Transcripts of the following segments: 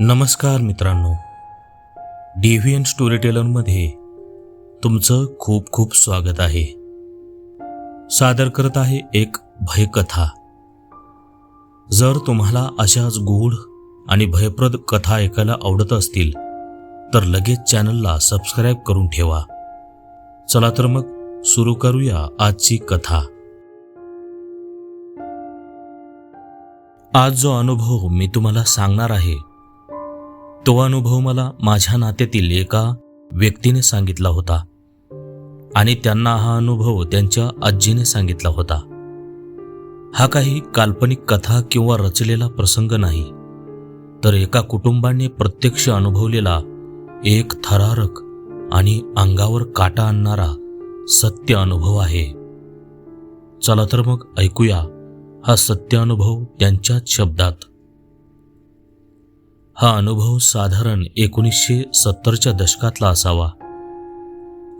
नमस्कार मित्रांनो. डेव्हियन स्टोरी टेलरमध्ये तुमचं खूप खूप स्वागत आहे. सादर करत आहे एक भयकथा. जर तुम्हाला अशाच गूढ आणि भयप्रद कथा ऐकायला आवडत असतील तर लगेच चॅनलला सबस्क्राईब करून ठेवा. चला तर मग सुरू करूया आजची कथा. आज जो अनुभव मी तुम्हाला सांगणार आहे तो अनुभव मला माझ्या नात्यातील एका व्यक्तीने सांगितला होता. आणि त्यांना हा अनुभव त्यांच्या आजीने सांगितला होता. हा काही काल्पनिक कथा किंवा रचलेला प्रसंग नाही तर एका कुटुंबाने प्रत्यक्ष अनुभवलेला एक थरारक आणि अंगावर काटा आणणारा सत्य अनुभव आहे. चला तर मग ऐकूया हा सत्य अनुभव त्यांच्याच शब्दात. हा अनुभव साधारण एकोणीसशे सत्तरच्या दशकातला असावा.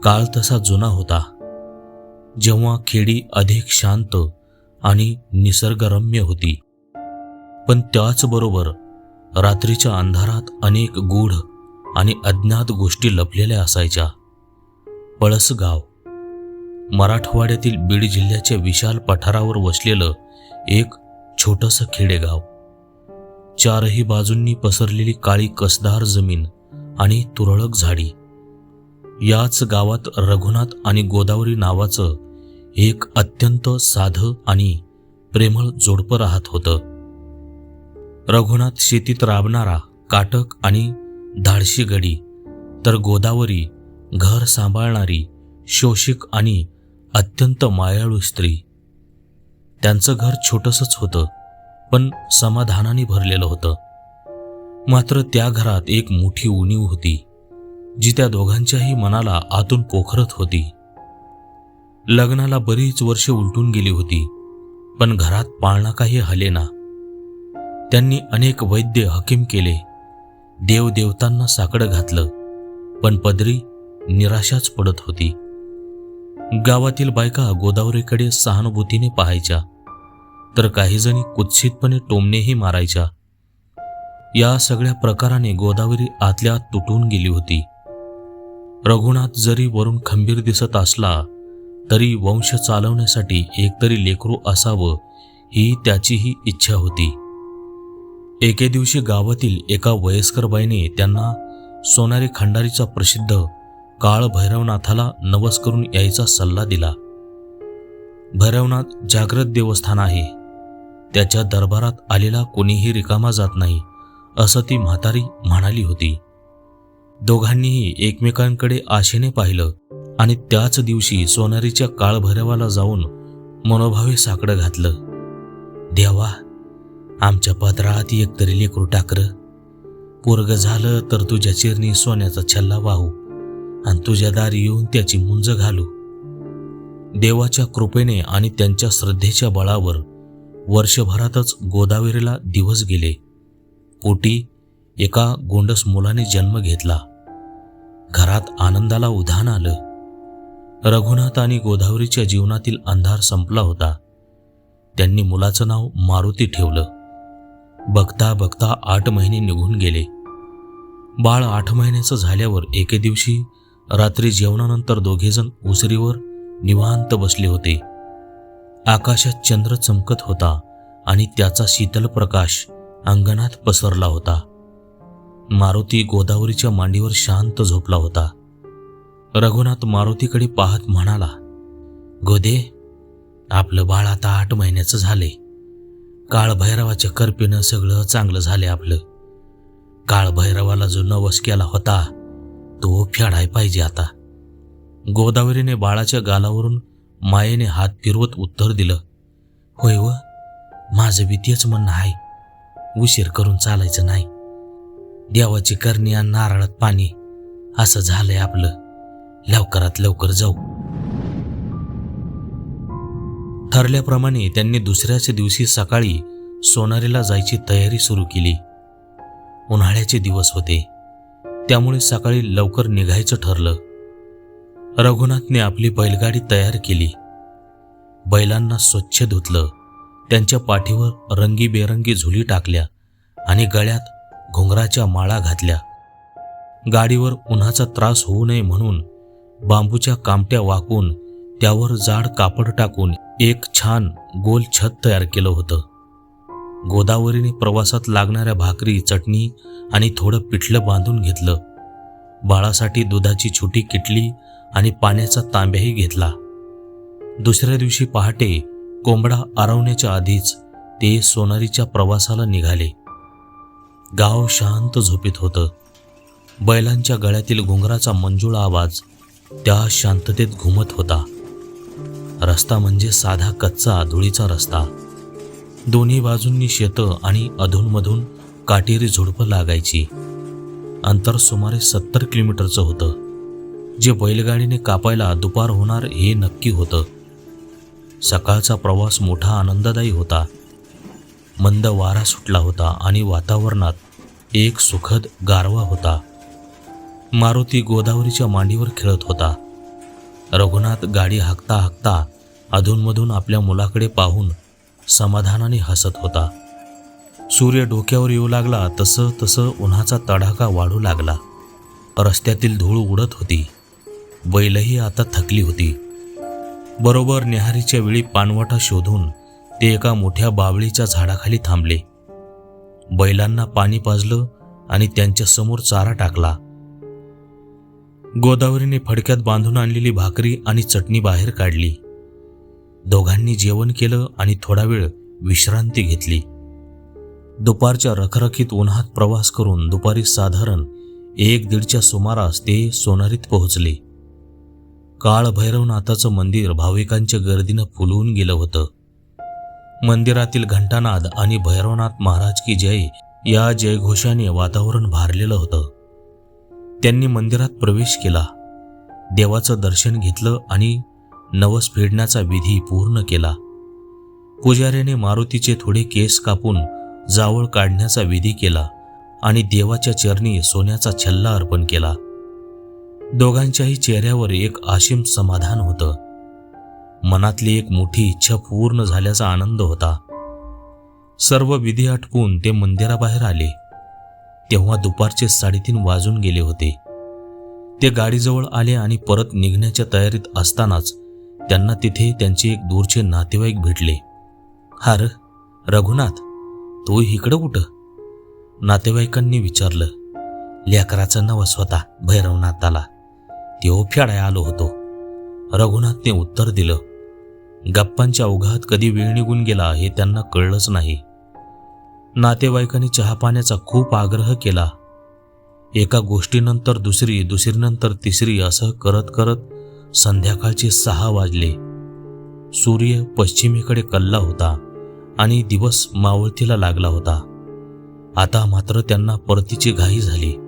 काळ तसा जुना होता. जेव्हा खेडी अधिक शांत आणि निसर्गरम्य होती. पण त्याचबरोबर रात्रीच्या अंधारात अनेक गूढ आणि अज्ञात गोष्टी लपलेल्या असायच्या. पळसगाव मराठवाड्यातील बीड जिल्ह्याच्या विशाल पठारावर वसलेलं एक छोटंसं खेडेगाव. चारही बाजूंनी पसरलेली काळी कसदार जमीन आणि तुरळक झाडी. याच गावात रघुनाथ आणि गोदावरी नावाचं एक अत्यंत साधं आणि प्रेमळ जोडपं राहत होतं. रघुनाथ शेतीत राबणारा काटक आणि धाडशी गडी तर गोदावरी घर सांभाळणारी शोषिक आणि अत्यंत मायाळू स्त्री. त्यांचं घर छोटंसंच होतं. पण समाधानाने भरलेलं होतं. मात्र त्या घरात एक मोठी उणीव होती जी त्या दोघांच्याही मनाला आतून पोखरत होती. लग्नाला बरीच वर्षे उलटून गेली होती पण घरात पाळणा काही हलेना त्यांनी अनेक वैद्य हकीम केले देवदेवतांना साकडं घातलं पण पदरी निराशाच पडत होती. गावातील बायका गोदावरीकडे सहानुभूतीने पाहायच्या. तर काहीजणी कुत्सितपणे टोमणेही मारायच्या. या सगळ्या प्रकाराने गोदावरी आतल्या आत तुटून गेली होती. रघुनाथ जरी वरून खंबीर दिसत असला तरी वंश चालवण्यासाठी एकतरी लेकरू असावं ही त्याचीही इच्छा होती. एके दिवशी गावातील एका वयस्कर बाईने त्यांना सोनारी खंडारीचा प्रसिद्ध काळ भैरवनाथाला नवस करून यायचा सल्ला दिला. भैरवनाथ जागृत देवस्थान आहे. त्याच्या दरबारात आलेला कोणीही रिकामा जात नाही असं ती म्हातारी म्हणाली होती. दोघांनीही एकमेकांकडे आशेने पाहिलं आणि त्याच दिवशी सोनारीच्या काळभैरवाला जाऊन मनोभावे साकडं घातलं. देवा आमच्या पदरात एकतरी लेकरू टाकर. पोरग झालं तर तुझ्या चिरणी सोन्याचा छल्ला वाहू आणि तुझ्या दारी येऊन त्याची मुंज घालू. देवाच्या कृपेने आणि त्यांच्या श्रद्धेच्या बळावर वर्षभरातच गोदावरीला दिवस गेले. पोटी एका गोंडस मुलाने जन्म घेतला. घरात आनंदाला उधाण आलं. रघुनाथ आणि गोदावरीच्या जीवनातील अंधार संपला होता. त्यांनी मुलाचं नाव मारुती ठेवलं. बघता बघता आठ महिने निघून गेले. बाळ आठ महिन्याचं झाल्यावर एके दिवशी रात्री जेवणानंतर दोघेजण उसरीवर निवांत बसले होते. आकाशात चंद्र चमकत होता आणि त्याचा शीतल प्रकाश अंगणात पसरला होता. मारुती गोदावरीच्या मांडीवर शांत झोपला होता. रघुनाथ मारुतीकडे पाहत म्हणाला गोदे आपलं बाळ आता आठ महिन्याचं झाले. काळभैरवाच्या करपीनं सगळं चांगलं झाले आपलं. काळभैरवाला जो नवस केला होता तो फेडाय पाहिजे आता. गोदावरीने बाळाच्या गालावरून मायेने हात फिरवत उत्तर दिलं होय व माझं बी तेच म्हणणं आहे. उशीर करून चालायचं नाही. देवाची करणी आणि नारळात पाणी असं झालंय आपलं. लवकरात लवकर जाऊ. ठरल्याप्रमाणे त्यांनी दुसऱ्याच दिवशी सकाळी सोनारीला जायची तयारी सुरू केली. उन्हाळ्याचे दिवस होते. त्यामुळे सकाळी लवकर निघायचं ठरलं. रघुनाथने आपली बैलगाडी तयार केली. बैलांना स्वच्छ धुतलं. त्यांच्या पाठीवर रंगीबेरंगी झुली टाकल्या आणि गळ्यात घुंगराच्या माळा घातल्या. गाडीवर उन्हाचा त्रास होऊ नये म्हणून बांबूच्या कामट्या वाकून त्यावर जाड कापड टाकून एक छान गोल छत तयार केलं होतं. गोदावरीने प्रवासात लागणाऱ्या भाकरी चटणी आणि थोडं पिठलं बांधून घेतलं. बाळासाठी दुधाची छोटी किटली आणि पाण्याचा तांब्याही घेतला. दुसऱ्या दिवशी पहाटे कोंबडा आरवण्याच्या आधीच ते सोनारीच्या प्रवासाला निघाले. गाव शांत झोपीत होतं. बैलांच्या गळ्यातील घुंगराचा मंजुळ आवाज त्या शांततेत घुमत होता. रस्ता म्हणजे साधा कच्चा धुळीचा रस्ता. दोन्ही बाजूंनी शेतं आणि अधूनमधून काटेरी झुडपं लागायची. अंतर सुमारे सत्तर किलोमीटरचं होतं. जे बैलगाडीने कापायला दुपार होणार हे नक्की होतं. सकाळचा प्रवास मोठा आनंददायी होता. मंद वारा सुटला होता आणि वातावरणात एक सुखद गारवा होता. मारुती गोदावरीच्या मांडीवर खेळत होता. रघुनाथ गाडी हाकता हाकता अधूनमधून आपल्या मुलाकडे पाहून समाधानाने हसत होता. सूर्य डोक्यावर येऊ लागला तसं तसं उन्हाचा तडाखा वाढू लागला. रस्त्यातील धूळ उडत होती. बैलही आता थकली होती. बरोबर न्याहारीच्या वेळी पानवाटा शोधून ते एका मोठ्या बावळीच्या झाडाखाली थांबले. बैलांना पाणी पाजलं आणि त्यांच्यासमोर चारा टाकला. गोदावरीने फडक्यात बांधून आणलेली भाकरी आणि चटणी बाहेर काढली. दोघांनी जेवण केलं आणि थोडा वेळ विश्रांती घेतली. दुपारच्या रखरखीत उन्हात प्रवास करून दुपारी साधारण एक दीडच्या सुमारास ते सोनारीत पोहोचले. काळभैरवनाथाचं मंदिर भाविकांच्या गर्दीनं फुलवून गेलं होतं. मंदिरातील घंटानाद आणि भैरवनाथ महाराज की जय या जयघोषाने वातावरण भारलेलं होतं. त्यांनी मंदिरात प्रवेश केला. देवाचं दर्शन घेतलं आणि नवस फेडण्याचा विधी पूर्ण केला. पुजाऱ्याने मारुतीचे थोडे केस कापून जावळ काढण्याचा विधी केला आणि देवाच्या चरणी सोन्याचा छल्ला अर्पण केला. दोघांच्याही चेहऱ्यावर एक आशिम समाधान होतं. मनातली एक मोठी इच्छा पूर्ण झाल्याचा आनंद होता. सर्व विधी आटपून ते मंदिराबाहेर आले. तेव्हा दुपारचे साडेतीन वाजून गेले होते. ते गाडीजवळ आले आणि परत निघण्याच्या तयारीत असतानाच त्यांना तिथे त्यांचे एक दूरचे नातेवाईक भेटले. हार रघुनाथ तू इकडं कुठं? नातेवाईकांनी विचारलं. लेकराचं नाव स्वतः भैरवनाथ भैरवनाथाला. तेव्हा फेडाय आलो होतो. रघुनाथने उत्तर दिलं गप्पांच्या ओघात कधी वेळ निघून गेला हे त्यांना कळलंच नाही. नातेवाईकांनी चहापाण्याचा खूप आग्रह केला. एका गोष्टीनंतर दुसरी दुसरीनंतर तिसरी असं करत करत संध्याकाळचे सहा वाजले. सूर्य पश्चिमेकडे कल्ला होता आणि दिवस मावळतीला लागला होता. आता मात्र त्यांना परतीची घाई झाली.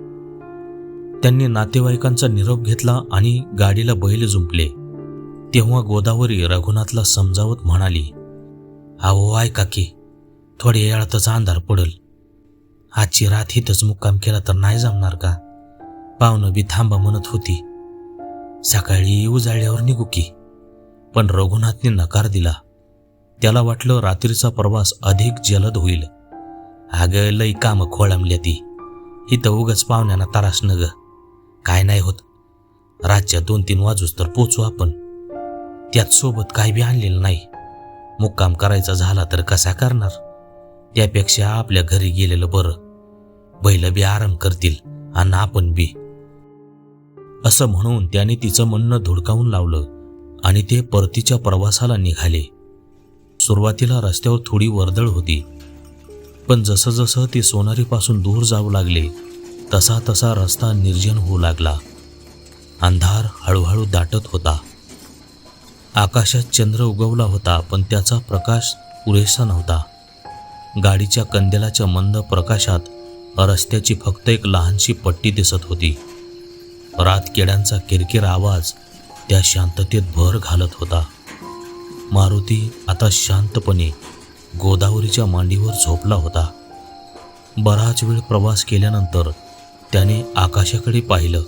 त्यांनी नातेवाईकांचा निरोप घेतला आणि गाडीला बैल जुंपले. तेव्हा गोदावरी रघुनाथला समजावत म्हणाली अहो ऐका की थोड्या वेळातच अंधार पडल. आजची रात हिथंच मुक्काम केला तर नाही जमणार का? पाहुणं बी थांबा म्हणत होती. सकाळी उजाळल्यावर निघू की. पण रघुनाथने नकार दिला. त्याला वाटलं रात्रीचा प्रवास अधिक जलद होईल. अगं लई कामं खोळंबल्या ती. इथं उगच पाहुण्यांना तरास न ग काय नाही होत. रातच्या दोन तीन वाजूस तर पोचू आपण. त्यात सोबत काय बी आणलेलं नाही. मुक्काम करायचा झाला तर कसा करणार? त्यापेक्षा आपल्या घरी गेलेलं बरं. बैल बी आराम करतील आणि आपण बी. असं म्हणून त्याने तिचं म्हणणं धुडकावून लावलं आणि ते परतीच्या प्रवासाला निघाले. सुरुवातीला रस्त्यावर थोडी वर्दळ होती. पण जसं जसं ते सोनारीपासून दूर जाऊ लागले तसा तसा रस्ता निर्जन होऊ लागला. अंधार हळूहळू दाटत होता. आकाशात चंद्र उगवला होता पण त्याचा प्रकाश पुरेसा नव्हता. गाडीच्या कंदेलाच्या मंद प्रकाशात रस्त्याची फक्त एक लहानशी पट्टी दिसत होती. रातकिड्यांचा किरकिर आवाज त्या शांततेत भर घालत होता. मारुती आता शांतपणे गोदावरीच्या मांडीवर झोपला होता. बराच वेळ प्रवास केल्यानंतर त्याने आकाशाकडे पाहिलं.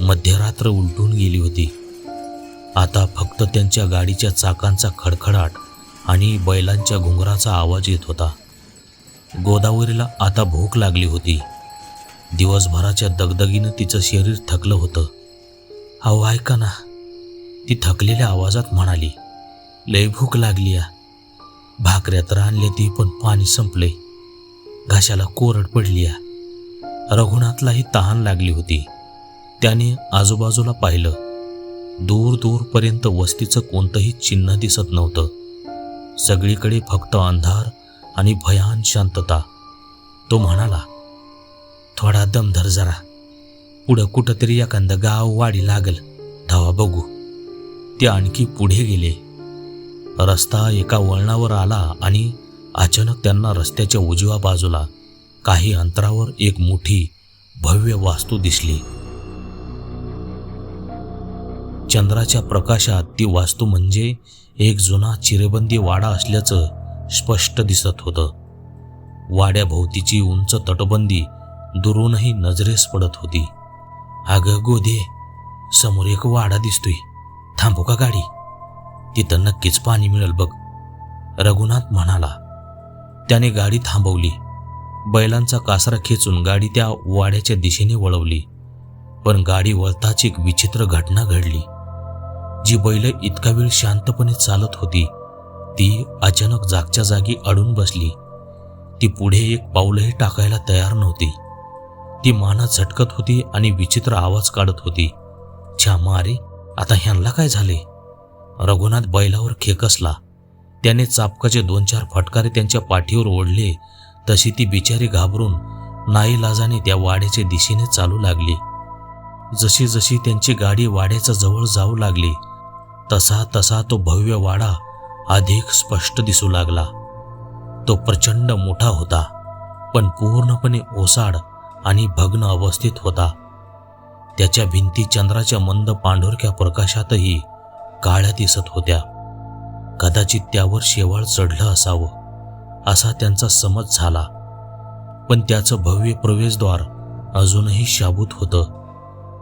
मध्यरात्र उलटून गेली होती. आता फक्त त्यांच्या गाडीच्या चाकांचा खडखडाट आणि बैलांच्या घुंगराचा आवाज येत होता. गोदावरीला आता भूक लागली होती. दिवसभराच्या दगदगीनं तिचं शरीर थकलं होतं. अहो ऐका ना ती थकलेल्या आवाजात म्हणाली. लय भूक लागली या. भाकऱ्या तर आणल्या ती पण पाणी संपले. घशाला कोरड पडली या. रघुनाथलाही तहान लागली होती. त्याने आजूबाजूला पाहिलं दूर दूरपर्यंत वस्तीचं कोणतंही चिन्ह दिसत नव्हतं. सगळीकडे फक्त अंधार आणि भयान शांतता. तो म्हणाला थोडा दम धर जरा. पुढं कुठंतरी एखादं गाव वाडी लागल. धावा बघू. ते आणखी पुढे गेले. रस्ता एका वळणावर आला आणि अचानक त्यांना रस्त्याच्या उजव्या बाजूला काही अंतरावर एक मोठी भव्य वास्तू दिसली. चंद्राच्या प्रकाशात ती वास्तू म्हणजे एक जुना चिरेबंदी वाडा असल्याचं स्पष्ट दिसत होतं. वाड्याभोवतीची उंच तटबंदी दुरूनही नजरेस पडत होती. अगं गोदे समोर एक वाडा दिसतोय. थांबू का गाडी? तिथं नक्कीच पाणी मिळेल बघ. रघुनाथ म्हणाला. त्याने गाडी थांबवली. बैलांचा कासरा खेचून गाडी त्या वाड्याच्या दिशेने वळवली. पण गाडी वळताच एक विचित्र घटना घडली. जी बैल इतका वेळ शांतपणे चालत होती ती अचानक जागच्या जागी अडून बसली. ती पुढे एक पाऊलही टाकायला तयार नव्हती. ती माना झटकत होती आणि विचित्र आवाज काढत होती छा मारे आता ह्यांना काय झाले? रघुनाथ बैलावर खेकसला. त्याने चापकाचे दोन चार फटकारे त्यांच्या पाठीवर ओढले तशी ती बिचारी घाबरून नाईलाजाने त्या वाड्याच्या दिशेने चालू लागली. जशी जशी त्यांची गाडी वाड्याच्या जवळ जाऊ लागली तसा तसा तो भव्य वाडा अधिक स्पष्ट दिसू लागला. तो प्रचंड मोठा होता पण पूर्णपणे ओसाड आणि भग्न अवस्थेत होता. त्याच्या भिंती चंद्राच्या मंद पांढुरक्या प्रकाशातही काळ्या दिसत होत्या. कदाचित त्यावर शेवाळ चढलं असावं. असा त्यांचा समज झाला. पण त्याचं भव्य प्रवेशद्वार अजूनही शाबूत होतं.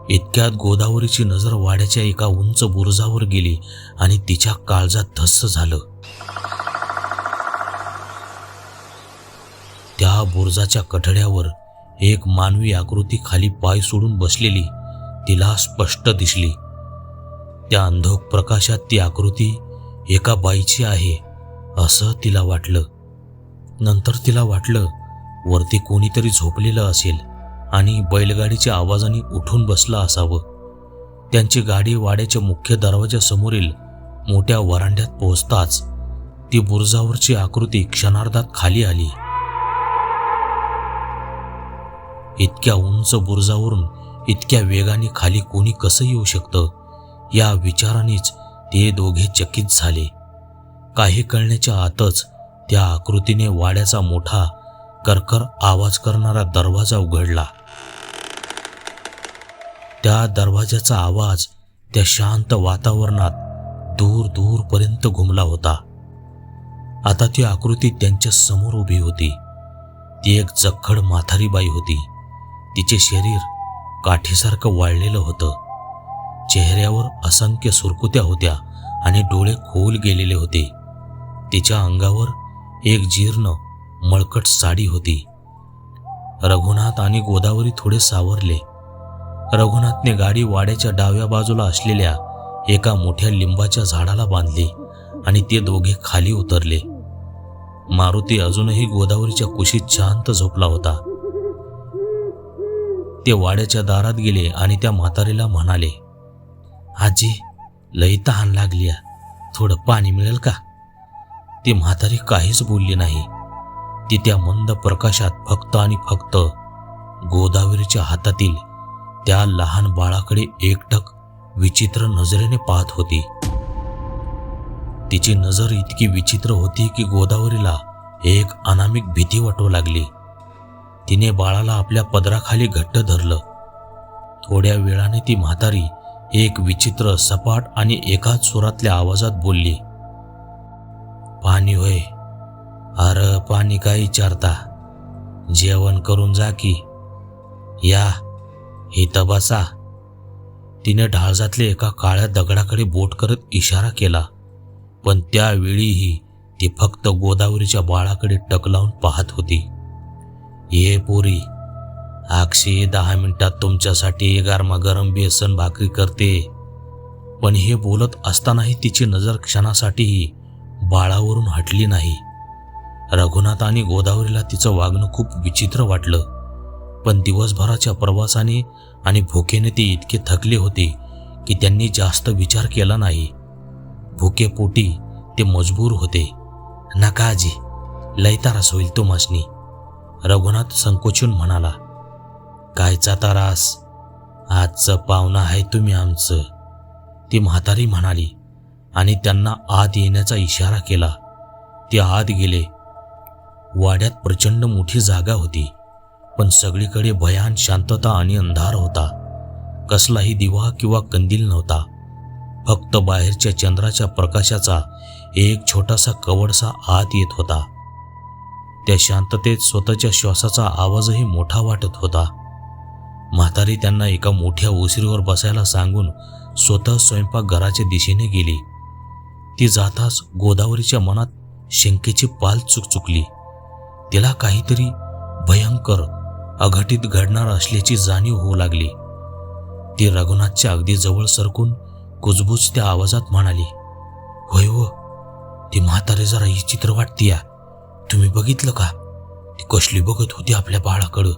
इतक्यात गोदावरीची नजर वाड्याच्या एका उंच बुरुजावर गेली आणि तिच्या काळजात धस्स झालं. त्या बुरुजाच्या कठड्यावर एक मानवी आकृती खाली पाय सोडून बसलेली तिला स्पष्ट दिसली. त्या अंधोक प्रकाशात ती आकृती एका बाईची आहे असं तिला वाटलं. नंतर तिला वाटलं वरती कोणीतरी झोपलेलं असेल आणि बैलगाडीच्या आवाजाने उठून बसला असावं. त्यांची गाडी वाड्याच्या मुख्य दरवाजासमोरील मोठ्या वरांड्यात पोहोचताच ती बुरजावरची आकृती क्षणार्धात खाली आली. इतक्या उंच बुरजावरून इतक्या वेगाने खाली कोणी कसं येऊ शकतं या विचारानेच ते दोघे चकित झाले. काही कळण्याच्या आतच त्या आकृतीने वाड्याचा मोठा करकर आवाज करणारा दरवाजा उघडला. त्या दरवाजाचा आवाज त्या शांत वातावरणात दूर दूरपर्यंत घुमला होता. आता ती आकृती त्यांच्यासमोर उभी होती. ती एक जखड माथारी बाई होती. तिचे शरीर काठीसारखं वाळलेलं होतं. चेहऱ्यावर असंख्य सुरकुत्या होत्या आणि डोळे खोल गेलेले होते. तिच्या अंगावर एक जीर्ण मळकट साडी होती. रघुनाथ आणि गोदावरी थोडे सावरले. रघुनाथने गाडी वाड्याच्या डाव्या बाजूला असलेल्या एका मोठ्या लिंबाच्या झाडाला बांधली आणि ते दोघे खाली उतरले. मारुती अजूनही गोदावरीच्या कुशीत शांत झोपला होता. ते वाड्याच्या दारात गेले आणि त्या म्हातारीला म्हणाले आजी लई तहान लागली आहे. थोडं पाणी मिळेल का? ती म्हातारी काहीच बोलली नाही. ती त्या मंद प्रकाशात फक्त आणि फक्त गोदावरीच्या हातातील त्या लहान बाळाकडे एकटक विचित्र नजरेने पाहत होती. तिची नजर इतकी विचित्र होती की गोदावरीला एक अनामिक भीती वाटू लागली. तिने बाळाला आपल्या पदराखाली घट्ट धरलं. थोड्या वेळाने ती म्हातारी एक विचित्र सपाट आणि एकाच सुरातल्या आवाजात बोलली पाणी होय. अर पाणी काय विचारता? जेवण करून जा की. या इथं बसा. तिने ढाळजातले एका काळ्या दगडाकडे बोट करत इशारा केला. पण त्यावेळीही ती फक्त गोदावरीच्या बाळाकडे टक लावून पाहत होती. ये पोरी अक्षय दहा मिनिटात तुमच्यासाठी गरमागरम बेसन भाकरी करते. पण हे बोलत असतानाही तिची नजर क्षणासाठीही बाळावरून हटली नाही. रघुनाथ आणि गोदावरीला तिचं वागणं खूप विचित्र वाटलं. पण दिवसभराच्या प्रवासाने आणि भुकेने ते इतके थकले होते की त्यांनी जास्त विचार केला नाही. भुकेपोटी ते मजबूर होते. नका आजी लय तारास होईल तो मासनी रघुनाथ संकोचून म्हणाला. कायचा तारास? आजचं पाहुणं आहे तुम्ही आमचं ती म्हातारी म्हणाली. आणि त्यांना आत येण्याचा इशारा केला. ते आत गेले. वाड्यात प्रचंड मोठी जागा होती पण सगळीकडे भयान शांतता आणि अंधार होता. कसलाही दिवा किंवा कंदील नव्हता. फक्त बाहेरच्या चंद्राच्या प्रकाशाचा एक छोटासा कवडसा आत येत होता. त्या शांततेत स्वतःच्या श्वासाचा आवाजही मोठा वाटत होता. म्हातारी त्यांना एका मोठ्या ओसरीवर बसायला सांगून स्वतः स्वयंपाकघराच्या दिशेने गेली. ती जाताच गोदावरीच्या मनात शंकेची पाल चुकचुकली तिला काहीतरी भयंकर अघटित घडणार असल्याची जाणीव होऊ लागली. ती रघुनाथच्या अगदी जवळ सरकून कुजबुज त्या आवाजात म्हणाली होय हो ती म्हातारी जरा ही चित्र वाटतीया. तुम्ही बघितलं का? ती कसली बघत होती आपल्या बाळाकडं.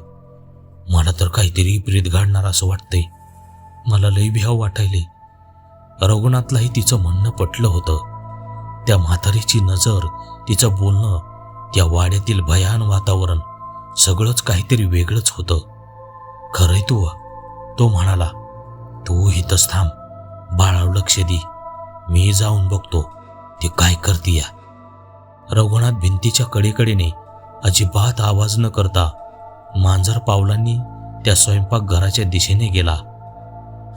मला तर काहीतरी प्रीत घडणार असं वाटतंय. मला लई भ्याव वाटायले. रघुनाथलाही तिचं म्हणणं पटलं होतं. त्या म्हातारीची नजर तिचं बोलणं त्या वाड्यातील भयान वातावरण सगळंच काहीतरी वेगळंच होतं. खरंय तू तो म्हणाला तू इथंच थांब बाळाव लक्ष दे. मी जाऊन बघतो ते काय करतीया रघुनाथ भिंतीच्या कडेकडेने अजिबात आवाज न करता मांजर पावलांनी त्या स्वयंपाकघराच्या दिशेने गेला.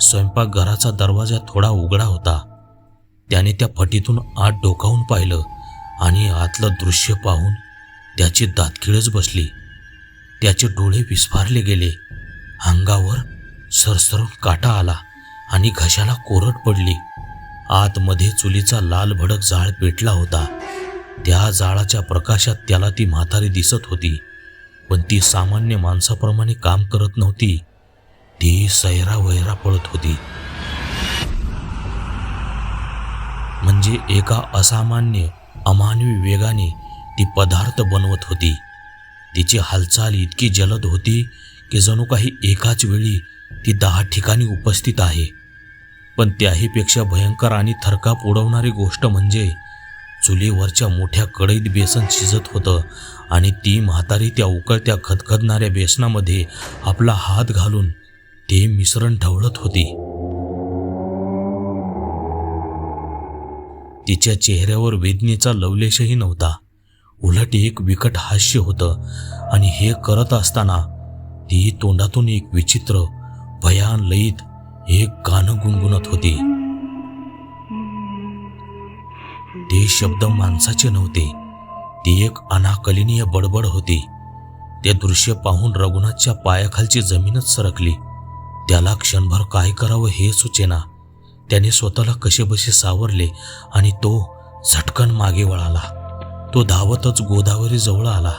स्वयंपाकघराचा दरवाजा थोडा उघडा होता. त्याने त्या फटीतून आत डोकावून पाहिलं आणि आतलं दृश्य पाहून त्याची दातखिळच बसली. त्याचे डोळे विस्फारले गेले. अंगावर सरसरून काटा आला आणि घशाला कोरट पडली. आतमध्ये चुलीचा लाल भडक जाळ पेटला होता. त्या जाळाच्या प्रकाशात त्याला ती म्हातारी दिसत होती. पण ती सामान्य माणसाप्रमाणे काम करत नव्हती. ती सैरा वैरा पळत होती. म्हणजे एका असामान्य अमानवी वेगाने ती पदार्थ बनवत होती. तिची हालचाल इतकी जलद होती की जणू काही एकाच वेळी ती दहा ठिकाणी उपस्थित आहे. पण त्याहीपेक्षा भयंकर आणि थरकाप उडवणारी गोष्ट म्हणजे चुलीवरच्या मोठ्या कढईत बेसन शिजत होतं आणि ती म्हातारी त्या उकळत्या खदखदणाऱ्या बेसनामध्ये आपला हात घालून ते मिश्रण ढवळत होती. तिच्या चेहऱ्यावर वेदनेचा लवलेशही नव्हता. उलट एक विकट हास्य होतं आणि हे करत असताना ती तोंडातून एक विचित्र भयान लयीत एक गाणं गुणगुणत होती. ते शब्द माणसाचे नव्हते. ती एक अनाकलनीय बडबड होती. ते दृश्य पाहून रघुनाथच्या पायाखालची जमीनच सरकली. त्याला क्षणभर काय करावं हे सुचेना. त्याने स्वतःला कसेबसे सावरले आणि तो झटकन मागे वळाला. तो धावतच गोदावरी जवळ आला.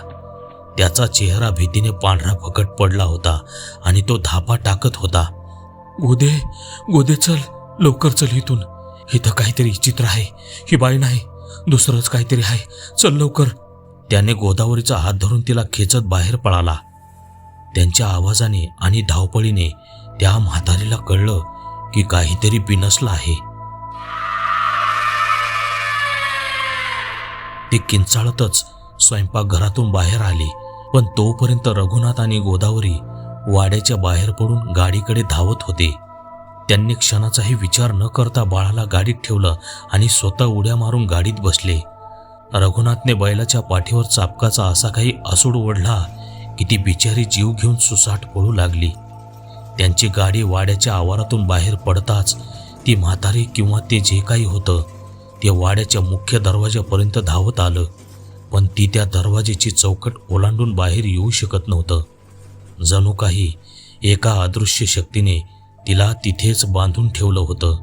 त्याचा चेहरा भीतीने पांढरा फकट पडला होता आणि तो धापा टाकत होता. गोदे गोदे चल लवकर चल इथून. इथं काहीतरी चित्र आहे. ही बाई नाही. दुसरंच काहीतरी आहे. चल लवकर. त्याने गोदावरीचा हात धरून तिला खेचत बाहेर पळाला. त्यांच्या आवाजाने आणि धावपळीने त्या म्हातारीला कळलं की काहीतरी बिनसलं आहे. ती किंचाळतच स्वयंपाकघरातून बाहेर आली पण तोपर्यंत रघुनाथ आणि गोदावरी वाड्याच्या बाहेर पडून गाडीकडे धावत होते. त्यांनी क्षणाचाही विचार न करता बाळाला गाडीत ठेवलं आणि स्वतः उड्या मारून गाडीत बसले. रघुनाथने बैलाच्या पाठीवर चापकाचा असा काही आसूड ओढला की ती बिचारी जीव घेऊन सुसाट पळू लागली. त्यांची गाडी वाड्याच्या आवारातून बाहेर पडताच ती म्हातारी किंवा ते जे काही होतं ते वाड्याच्या मुख्य दरवाजापर्यंत धावत आलं. पण ती त्या दरवाजेची चौकट ओलांडून बाहेर येऊ शकत नव्हतं. जणू काही एका अदृश्य शक्तीने तिला तिथेच बांधून ठेवलं होतं.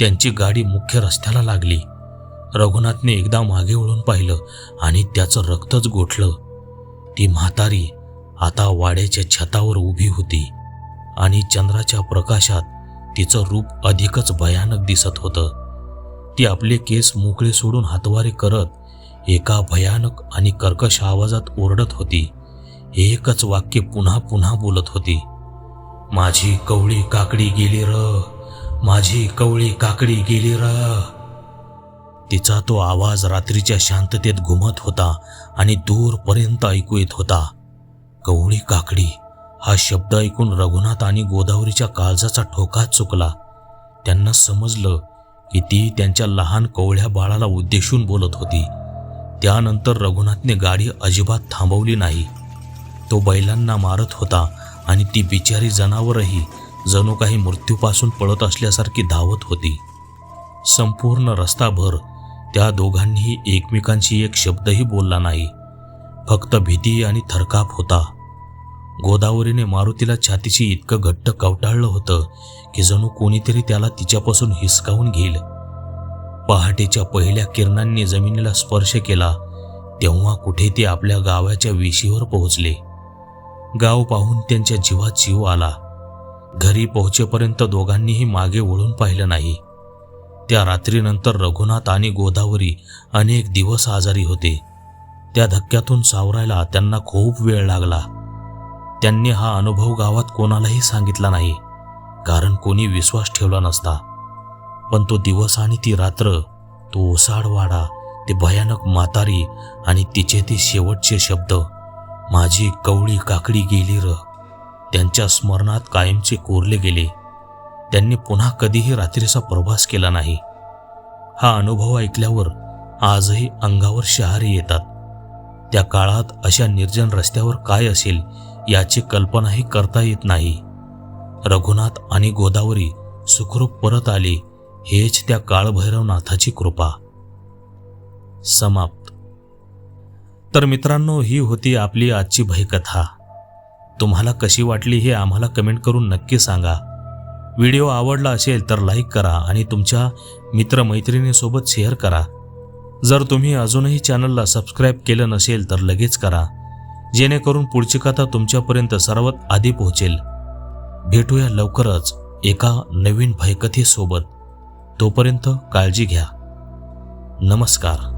त्यांची गाडी मुख्य रस्त्याला लागली. रघुनाथने एकदा मागे वळून पाहिलं आणि त्याचं रक्तच गोठलं. ती म्हातारी आता वाड्याच्या छतावर उभी होती. आणि चंद्राच्या प्रकाशात तिचं रूप अधिकच भयानक दिसत होतं. ती आपले केस मोकळे सोडून हातवारे करत एका भयानक आणि कर्कश आवाजात ओरडत होती. एकच वाक्य पुन्हा पुन्हा बोलत होती. माझी कवळी काकडी गेली र माझी कवळी काकडी गेली र. तिचा तो आवाज रात्रीच्या शांततेत घुमत होता आणि दूरपर्यंत ऐकू येत होता. कवळी काकडी हा शब्द ऐकून रघुनाथ आणि गोदावरीच्या काळजाचा ठोका चुकला. त्यांना समजलं की ती त्यांच्या लहान कवळ्या बाळाला उद्देशून बोलत होती. त्यानंतर रघुनाथने गाडी अजिबात थांबवली नाही. तो बैलांना मारत होता आणि ती बिचारी जनावरही जणू काही मृत्यूपासून पळत असल्यासारखी धावत होती. संपूर्ण रस्ताभर त्या दोघांनीही एकमेकांशी एक शब्दही बोलला नाही. फक्त भीती आणि थरकाप होता. गोदावरीने मारुतीला छातीशी इतकं घट्ट कवटाळलं होतं की जणू कोणीतरी त्याला तिच्यापासून हिसकावून घेईल. पहाटेच्या पहिल्या किरणांनी जमिनीला स्पर्श केला तेव्हा कुठे ते आपल्या गावाच्या वेशीवर पोहोचले. गाव पाहून त्यांच्या जीवात जीव आला. घरी पोहोचेपर्यंत दोघांनीही मागे वळून पाहिलं नाही. त्या रात्रीनंतर रघुनाथ आणि गोदावरी अनेक दिवस आजारी होते. त्या धक्क्यातून सावरायला त्यांना खूप वेळ लागला. त्यांनी हा अनुभव गावात कोणालाही सांगितला नाही कारण कोणी विश्वास ठेवला नसता. पण तो दिवस आणि ती रात्र तो ओसाडवाडा ते भयानक म्हातारी आणि तिचे ते शेवटचे शब्द माझी कवळी काकडी गेली र त्यांच्या स्मरणात कायमचे कोरले गेले. त्यांनी पुन्हा कधीही रात्रीचा प्रवास केला नाही. हा अनुभव ऐकल्यावर आजही अंगावर शहारे येतात. त्या काळात अशा निर्जन रस्त्यावर काय असेल याची कल्पनाही करता येत नाही. रघुनाथ आणि गोदावरी सुखरूप परत आले हेच त्या काळभैरवनाथाची कृपा. समाप्त. तर मित्रांनो ही होती आपली आजची भयकथा. तुम्हाला कशी वाटली हे आम्हाला कमेंट करून नक्की सांगा. व्हिडिओ आवडला असेल तर लाईक करा आणि तुमच्या मित्रमैत्रिणीसोबत शेअर करा. जर तुम्ही अजूनही चॅनलला सबस्क्राईब केलं नसेल तर लगेच करा. जेणेकरून पुढची कथा तुमच्यापर्यंत सर्वात आधी पोहोचेल. भेटूया लवकरच एका नवीन भयकथेसोबत. तोपर्यंत काळजी घ्या. नमस्कार.